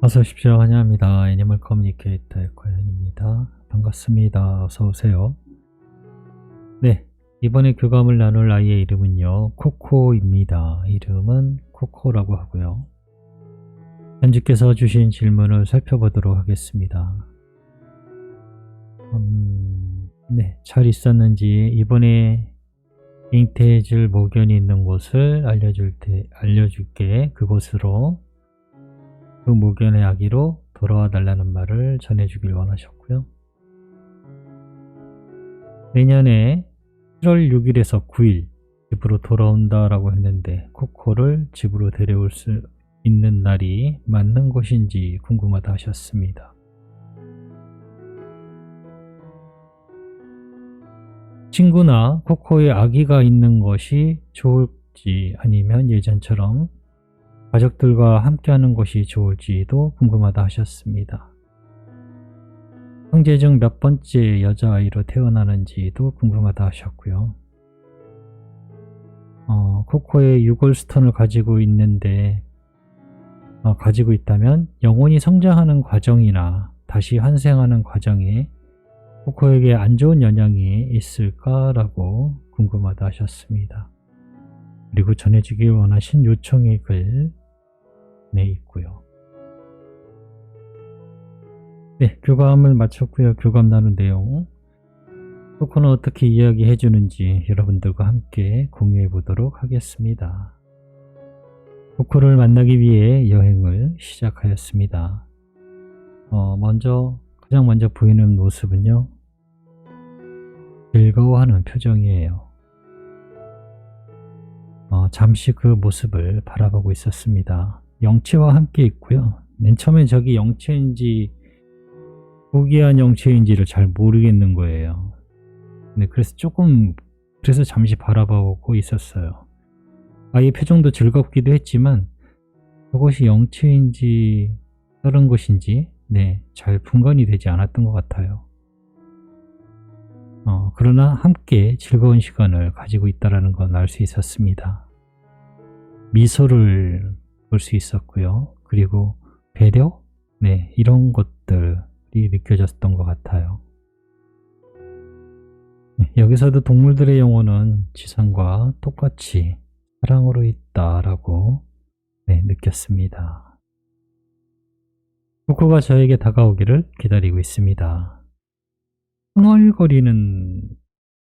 어서 오십시오. 환영합니다. 애니멀 커뮤니케이터의 과연입니다. 반갑습니다. 어서 오세요. 네, 이번에 교감을 나눌 아이의 이름은요. 코코입니다. 이름은 코코라고 하고요. 현지께서 주신 질문을 살펴보도록 하겠습니다. 음, 네, 잘 있었는지 이번에 잉태해줄 모견이 있는 곳을 알려줄 테, 알려줄게 그곳으로 그 무견의 아기로 돌아와 달라는 말을 전해주길 원하셨고요. 내년에 7월 6일에서 9일 집으로 돌아온다 라고 했는데 코코를 집으로 데려올 수 있는 날이 맞는 곳인지 궁금하다 하셨습니다. 친구나 코코의 아기가 있는 것이 좋을지 아니면 예전처럼 가족들과 함께하는 것이 좋을지도 궁금하다 하셨습니다. 형제 중 몇 번째 여자아이로 태어나는지도 궁금하다 하셨고요. 어, 코코의 유골스톤을 가지고 있는데 어, 가지고 있다면 영혼이 성장하는 과정이나 다시 환생하는 과정에 코코에게 안 좋은 영향이 있을까라고 궁금하다 하셨습니다. 그리고 전해주길 원하신 요청의 글 네, 있고요. 네, 교감을 마쳤고요. 교감 나눈 내용. 코코는 어떻게 이야기해 주는지 여러분들과 함께 공유해 보도록 하겠습니다. 코코를 만나기 위해 여행을 시작하였습니다. 어, 먼저, 가장 먼저 보이는 모습은요. 즐거워하는 표정이에요. 어, 잠시 그 모습을 바라보고 있었습니다. 영체와 함께 있고요. 맨 처음에 저기 영체인지 고귀한 영체인지를 잘 모르겠는 거예요. 네, 그래서 조금 그래서 잠시 바라보고 있었어요. 아이의 표정도 즐겁기도 했지만 그것이 영체인지 다른 것인지 네, 잘 분간이 되지 않았던 것 같아요. 어, 그러나 함께 즐거운 시간을 가지고 있다는 건 알 수 있었습니다. 미소를 볼 수 있었고요. 그리고 배려? 네, 이런 것들이 느껴졌던 것 같아요. 네, 여기서도 동물들의 영혼은 지상과 똑같이 사랑으로 있다라고 네, 느꼈습니다. 코코가 저에게 다가오기를 기다리고 있습니다. 흥얼거리는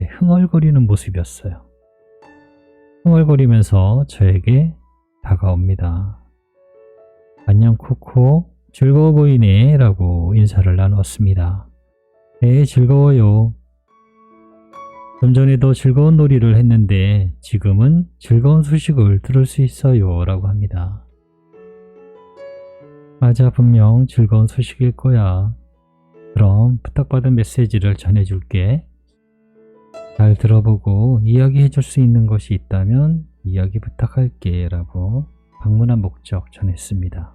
네, 흥얼거리는 모습이었어요. 흥얼거리면서 저에게 다가옵니다. 안녕 코코 즐거워 보이네 라고 인사를 나누었습니다. 네 즐거워요. 좀 전에도 즐거운 놀이를 했는데 지금은 즐거운 소식을 들을 수 있어요 라고 합니다. 맞아 분명 즐거운 소식일 거야. 그럼 부탁받은 메시지를 전해줄게. 잘 들어보고 이야기해 줄 수 있는 것이 있다면 이야기 부탁할게 라고 방문한 목적 전했습니다.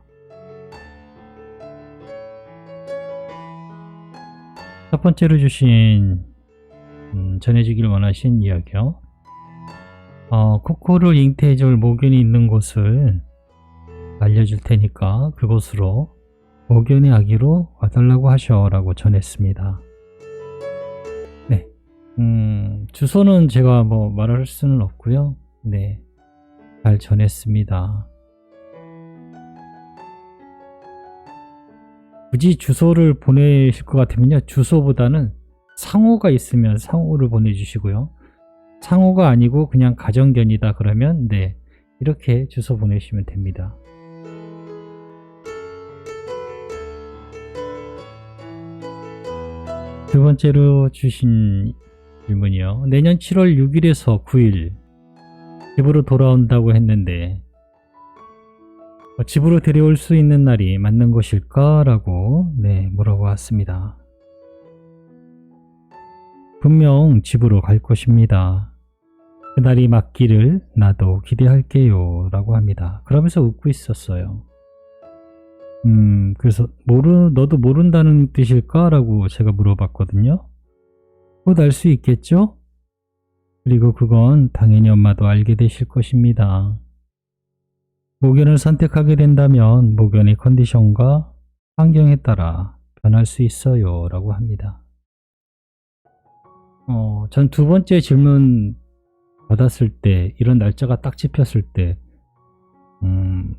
첫 번째로 주신 음, 전해주길 원하신 이야기요. 어, 코코를 잉태해줄 모견이 있는 곳을 알려줄 테니까 그곳으로 모견의 아기로 와달라고 하셔 라고 전했습니다. 네, 음, 주소는 제가 뭐 말할 수는 없고요. 네, 잘 전했습니다. 굳이 주소를 보내실 것 같으면요. 주소보다는 상호가 있으면 상호를 보내주시고요. 상호가 아니고 그냥 가정견이다 그러면 네 이렇게 주소 보내시면 됩니다. 두 번째로 주신 질문이요. 내년 7월 6일에서 9일 집으로 돌아온다고 했는데 어, 집으로 데려올 수 있는 날이 맞는 것일까? 라고 네, 물어보았습니다. 분명 집으로 갈 것입니다. 그날이 맞기를 나도 기대할게요. 라고 합니다. 그러면서 웃고 있었어요. 음, 그래서 모르, 너도 모른다는 뜻일까? 라고 제가 물어봤거든요. 곧 알 수 있겠죠? 그리고 그건 당연히 엄마도 알게 되실 것입니다. 모견을 선택하게 된다면 모견의 컨디션과 환경에 따라 변할 수 있어요. 라고 합니다. 어, 전 두 번째 질문 받았을 때, 이런 날짜가 딱 집혔을 때, 음,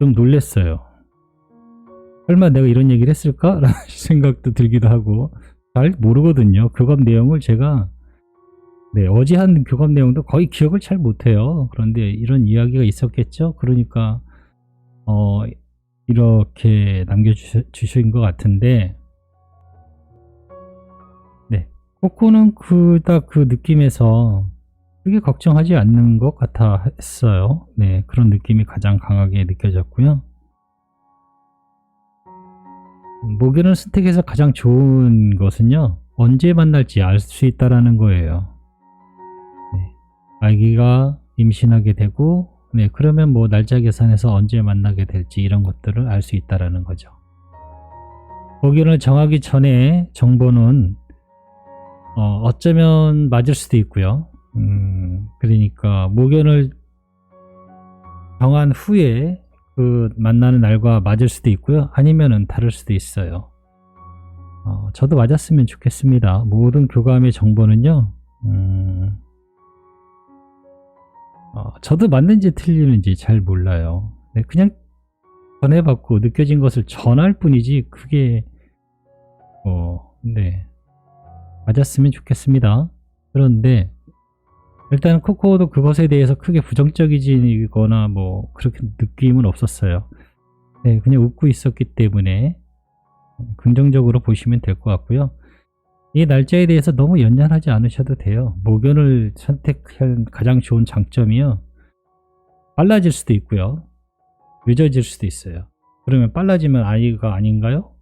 좀 놀랬어요. 설마 내가 이런 얘기를 했을까? 라는 생각도 들기도 하고, 잘 모르거든요. 교감 내용을 제가, 네, 어제 한 교감 내용도 거의 기억을 잘 못해요. 그런데 이런 이야기가 있었겠죠? 그러니까, 어, 이렇게 남겨주신 것 같은데, 네. 코코는 그닥 그 느낌에서 크게 걱정하지 않는 것 같아 했어요. 네. 그런 느낌이 가장 강하게 느껴졌고요. 모견을 선택해서 가장 좋은 것은요, 언제 만날지 알 수 있다라는 거예요. 네. 아기가 임신하게 되고, 네, 그러면 뭐 날짜 계산해서 언제 만나게 될지 이런 것들을 알 수 있다라는 거죠. 모견을 정하기 전에 정보는 어, 어쩌면 맞을 수도 있고요. 음, 그러니까 모견을 정한 후에 그 만나는 날과 맞을 수도 있고요. 아니면은 다를 수도 있어요. 어, 저도 맞았으면 좋겠습니다. 모든 교감의 정보는요. 음, 어, 저도 맞는지 틀리는지 잘 몰라요. 네, 그냥 전해받고 느껴진 것을 전할 뿐이지 그게 어, 네 맞았으면 좋겠습니다. 그런데 일단 코코도 그것에 대해서 크게 부정적이거나 뭐 그렇게 느낌은 없었어요. 네, 그냥 웃고 있었기 때문에 긍정적으로 보시면 될 것 같고요. 이 날짜에 대해서 너무 연연하지 않으셔도 돼요. 모견을 선택한 가장 좋은 장점이요. 빨라질 수도 있고요. 늦어질 수도 있어요. 그러면 빨라지면 아이가 아닌가요?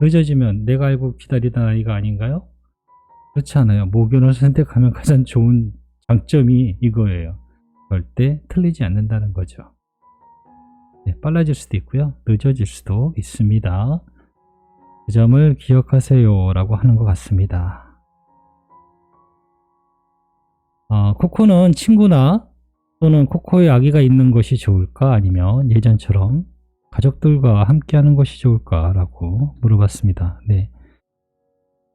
늦어지면 내가 알고 기다리던 아이가 아닌가요? 그렇지 않아요. 모견을 선택하면 가장 좋은 장점이 이거예요. 절대 틀리지 않는다는 거죠. 네, 빨라질 수도 있고요. 늦어질 수도 있습니다. 그 점을 기억하세요 라고 하는 것 같습니다. 어, 코코는 친구나 또는 코코의 아기가 있는 것이 좋을까 아니면 예전처럼 가족들과 함께 하는 것이 좋을까 라고 물어봤습니다. 네.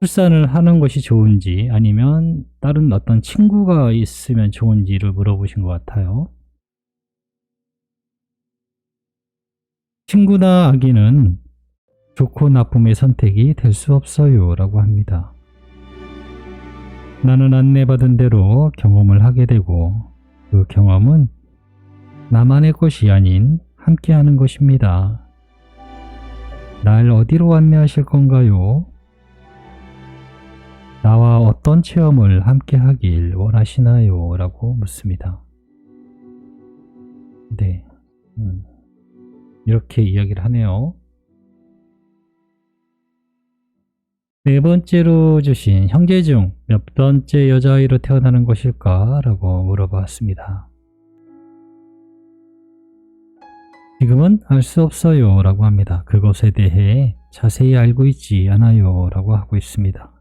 출산을 하는 것이 좋은지 아니면 다른 어떤 친구가 있으면 좋은지를 물어보신 것 같아요. 친구나 아기는 좋고 나쁨의 선택이 될 수 없어요 라고 합니다. 나는 안내받은 대로 경험을 하게 되고 그 경험은 나만의 것이 아닌 함께 하는 것입니다. 날 어디로 안내하실 건가요? 나와 어떤 체험을 함께 하길 원하시나요? 라고 묻습니다. 네. 음, 이렇게 이야기를 하네요. 네 번째로 주신 형제 중 몇 번째 여자아이로 태어나는 것일까? 라고 물어봤습니다. 지금은 알 수 없어요 라고 합니다. 그것에 대해 자세히 알고 있지 않아요 라고 하고 있습니다.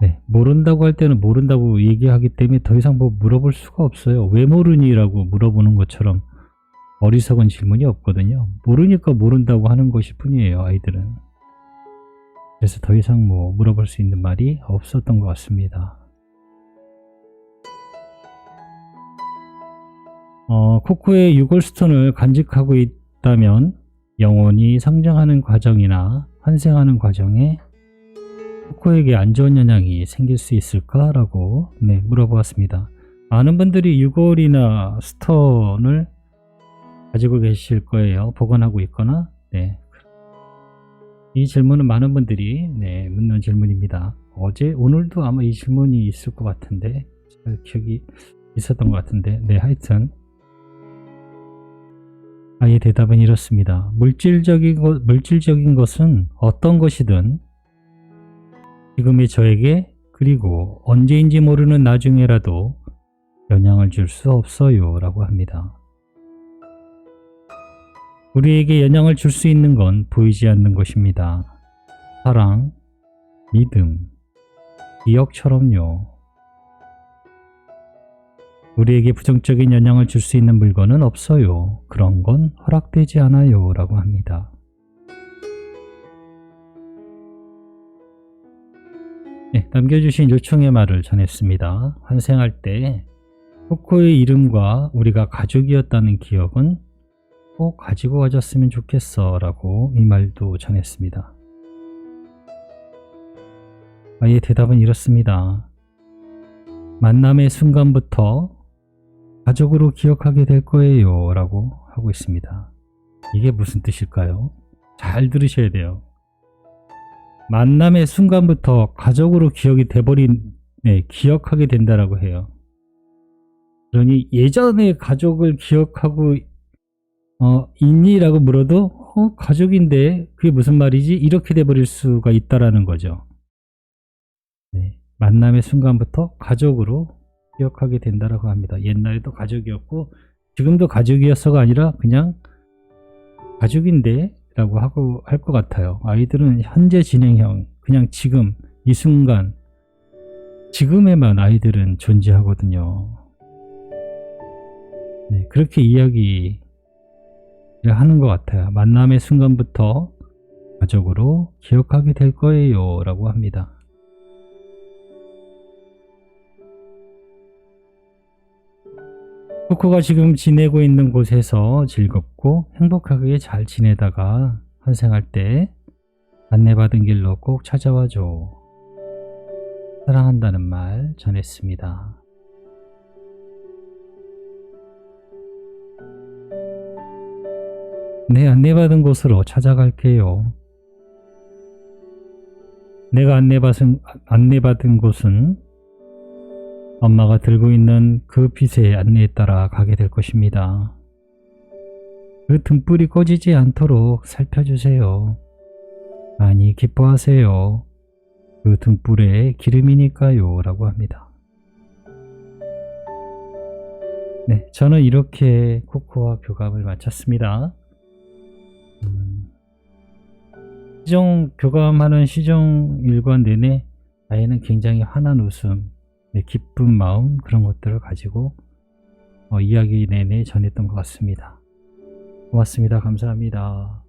네, 모른다고 할 때는 모른다고 얘기하기 때문에 더 이상 뭐 물어볼 수가 없어요. 왜 모르니? 라고 물어보는 것처럼 어리석은 질문이 없거든요. 모르니까 모른다고 하는 것이 뿐이에요, 아이들은. 그래서 더 이상 뭐 물어볼 수 있는 말이 없었던 것 같습니다. 어, 코코의 유골스톤을 간직하고 있다면 영원히 성장하는 과정이나 환생하는 과정에 코코에게 안 좋은 영향이 생길 수 있을까라고 네, 물어보았습니다. 많은 분들이 유골이나 스톤을 가지고 계실 거예요. 보관하고 있거나 네, 이 질문은 많은 분들이 네, 묻는 질문입니다. 어제 오늘도 아마 이 질문이 있을 것 같은데 잘 기억이 있었던 것 같은데 네 하여튼 아예 대답은 이렇습니다. 물질적인 것, 물질적인 것은 어떤 것이든 지금의 저에게 그리고 언제인지 모르는 나중에라도 영향을 줄 수 없어요 라고 합니다. 우리에게 영향을 줄 수 있는 건 보이지 않는 것입니다. 사랑, 믿음, 기억처럼요. 우리에게 부정적인 영향을 줄 수 있는 물건은 없어요. 그런 건 허락되지 않아요. 라고 합니다. 네, 남겨주신 요청의 말을 전했습니다. 환생할 때 코코의 이름과 우리가 가족이었다는 기억은 꼭 가지고 가졌으면 좋겠어 라고 이 말도 전했습니다. 아이의 대답은 이렇습니다. 만남의 순간부터 가족으로 기억하게 될 거예요 라고 하고 있습니다. 이게 무슨 뜻일까요? 잘 들으셔야 돼요. 만남의 순간부터 가족으로 기억이 돼버린, 네, 기억하게 된다라고 해요. 그러니 예전의 가족을 기억하고 어, 있니라고 물어도 어, 가족인데 그게 무슨 말이지? 이렇게 돼버릴 수가 있다라는 거죠. 네, 만남의 순간부터 가족으로 기억하게 된다라고 합니다. 옛날에도 가족이었고 지금도 가족이었어가 아니라 그냥 가족인데 라고 하고 할 것 같아요. 아이들은 현재 진행형 그냥 지금 이 순간 지금에만 아이들은 존재하거든요. 네, 그렇게 이야기를 하는 것 같아요. 만남의 순간부터 가족으로 기억하게 될 거예요. 라고 합니다. 코코가 지금 지내고 있는 곳에서 즐겁고 행복하게 잘 지내다가 환생할 때 안내받은 길로 꼭 찾아와 줘. 사랑한다는 말 전했습니다. 네, 안내받은 곳으로 찾아갈게요. 내가 안내받은, 안내받은 곳은 엄마가 들고 있는 그 빛의 안내에 따라 가게 될 것입니다. 그 등불이 꺼지지 않도록 살펴주세요. 많이 기뻐하세요. 그 등불의 기름이니까요. 라고 합니다. 네, 저는 이렇게 코코와 교감을 마쳤습니다. 시정 교감하는 시정 일관 내내 아이는 굉장히 환한 웃음, 네, 기쁜 마음 그런 것들을 가지고 어, 이야기 내내 전했던 것 같습니다. 고맙습니다. 감사합니다.